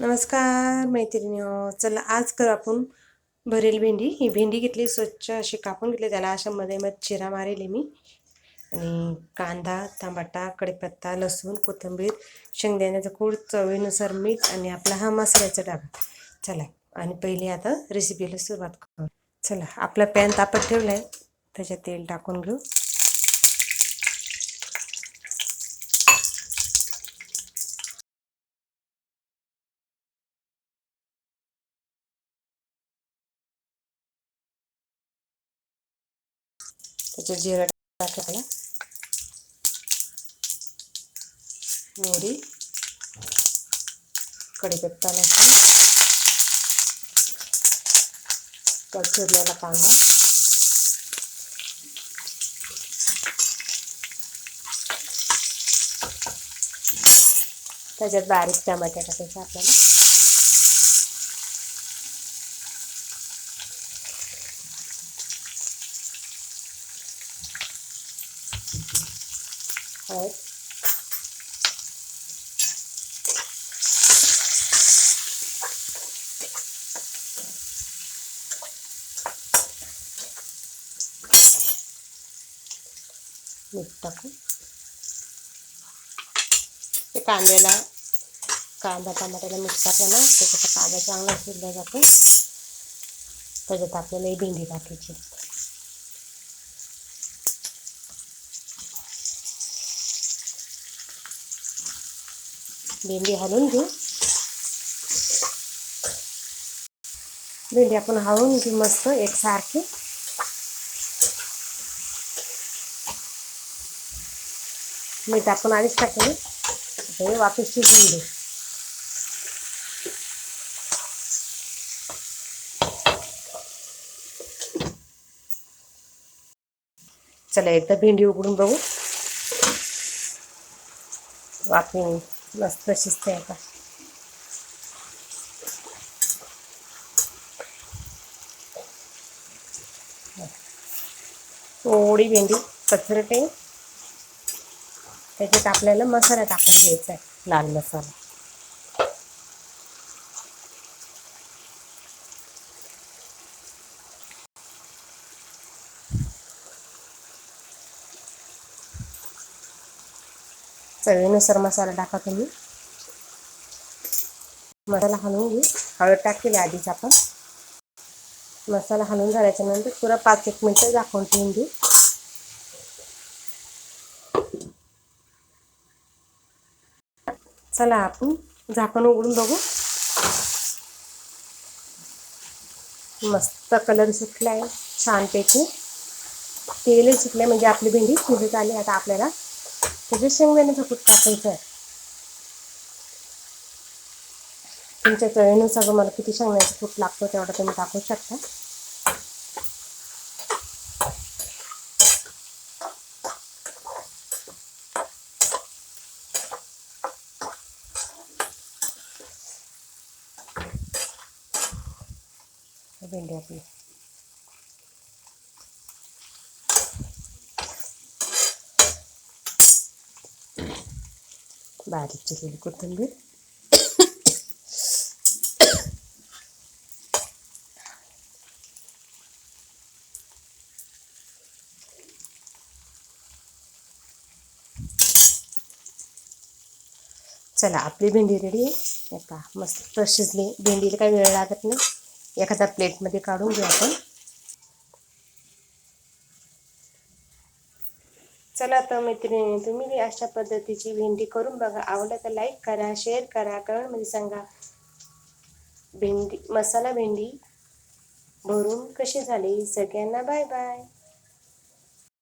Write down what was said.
नमस्कार मैत्रिणी चला आज कर आपण भरेल भेंडी. ही भेंडी घेतली स्वच्छ अशी कापून घेतली. त्याला अशा मध्ये मग चिरा मारेल मी. आणि कांदा टमाटा कढीपत्ता लसूण कोथिंबीर शेंगदाण्याचं कूड चवीनुसार मीठ आणि आपला हा मसाल्याचा डबा चला आणि पहिले आता रेसिपीला सुरुवात करू. चला आपला पॅन तापत ठेवला आहे त्याच्यात तेल टाकून घेऊ. त्याच्यात जिरा टाकायला मोहरी. कढीपत्ता लसूण. चिरलेला कांदा. त्याच्यात बारीक टमाटे टाकायचा आपल्याला. हळद मीठ टाकू. ते कांद्याला कांदा टमाट्याला मीठ टाकलं ना त्याच्यात कांदा चांगला शिजला जातो. त्याच्यात आपल्याला ही भेंडी टाकायची. भेंडी हलवून घेऊ. भेंडी आपण हळून घेऊ मस्त एकसारखी. मीठ आपण आधीच टाकले. हे वापस शिजून घेऊ. चला एकदा भेंडी उघडून बघू. वापरून मस्त शिजते आता थोडी भेंडी कचरटे त्याच्यात आपल्याला मसाला टाकून घ्यायचा आहे लाल मसाला. चवीनुसार मसाला टाका तुम्ही. मसाला हलवून घेऊ. हळद टाकलेली आधीच आपण. मसाला हलवून झाल्याच्यानंतर पुरा पाच एक मिनटं झाकून ठेवून घेऊ चला आपण झाकण उघडून बघू. मस्त कलर सुटला आहे छानपैकी तेल सुटले म्हणजे आपली भेंडी शिजत आली आता आपल्याला. त्याचे शेंगदाण्याचं कूट टाकायचं आहे. तुमच्या चवीनुसार मला किती शेंगदाण्याचं कूट लागतो तेवढं तुम्ही टाकू शकता. भेंडी आपली. बारीक चिरलेली कोथिंबीर. चला आपली भेंडी रेडी आहे. का मस्त शिजली. भेंडीला काही वेळ लागत नाही. एखाद्या प्लेटमध्ये काढून घेऊ आपण. चला तर मैत्रिणी तुम्ही बी अशा पद्धतीची भेंडी करून बघा. आवडलं तर लाईक करा शेअर करा कमेंटमध्ये सांगा. भेंडी मसाला भेंडी भरून कशी झाली? सगळ्यांना बाय बाय